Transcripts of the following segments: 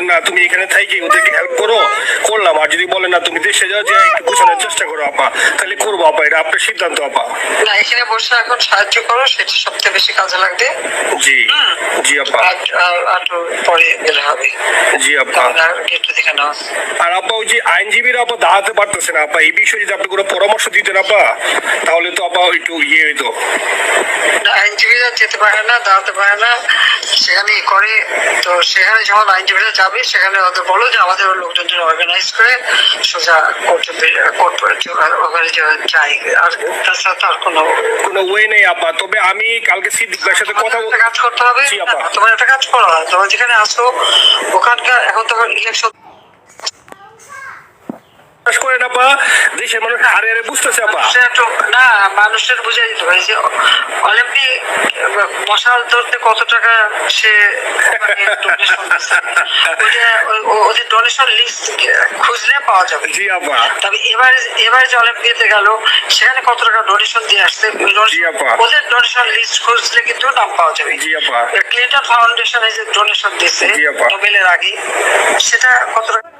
বলেন না তুমি এখানে থাকি ওদেরকে হেল্প করো। করলাম আর যদি বলেন না তুমি দেশে যাও যে একটু বোঝানোর চেষ্টা করো আপা। তাহলে করব আপা এটা আপনার সিদ্ধান্ত আপা। না এখানে বসে এখন সাহায্য করো সেটা সবচেয়ে বেশি কাজে লাগবে। জি জি আপা। আর পরে গেলে হবে। জি আপা। আর আপা ওই যে আইনজীবীরা আপা দাঁড়াতে পারতেছে না আপা। এই বিষয়ে যদি আপনি কোনো পরামর্শ দিতেন আপা তাহলে তো আপা একটু ইয়ে হইতো। না, আইনজীবীরা যেতে পারে না দাঁড়াতে পারে না। সেখানে করে। তো সেখানে যখন আইনজীবীরা যাবে সেখানে ওদের বলো যে আমাদের লোকজন অর্গানাইজ করে সোজা কোর্টে যাই আর তাছাড়া তো আর কোনো কোনো ওয়ে নেই আপা তবে আমি কালকে সিদ্দিক ভাইয়ের সাথে কথা কাজ করতে হবে। তোমার একটা কাজ করো। তোমার যেখানে আসো ওখানকার এখন তোমার ইলেকশন আপা দেশের মানুষ হারে হারে বুঝতেছে আপা না মানুষের বুঝে দিতে হবে যে অলিম্পিক মশাল ধরতে কত টাকা সে মানে ওদের ডোনেশন লিস্ট খুঁজলে পাওয়া যাবে জি আপা তবে এবার এবার যে অলিম্পিয়াতে গেল সেখানে কত টাকা ডোনেশন দিয়ে আসছে। ওদের ডোনেশন লিস্ট খুঁজলে কিন্তু নাম পাওয়া যাবে জি আপা। ক্লিন্টন ফাউন্ডেশন যে ডোনেশন দিচ্ছে নোবেলের আগে সেটা কত টাকা।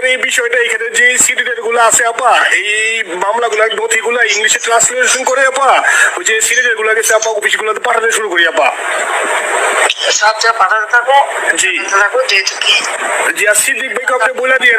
এই বিষয়টা এখানে যে সিডিটেটগুলো আছে আপা এই মামলাগুলো নথিগুলো ইংলিশে ট্রান্সলেশন করে আপা ওই যে সিডিটেটগুলো গেছে আপা অফিস গুলোতে পাঠাতে শুরু করি আপা। সব যা পাঠাতে থাকো। জি। থাকো যেহেতু কি? জি আর সিদ্দিক ভাইকে আপনি বলে দিয়ে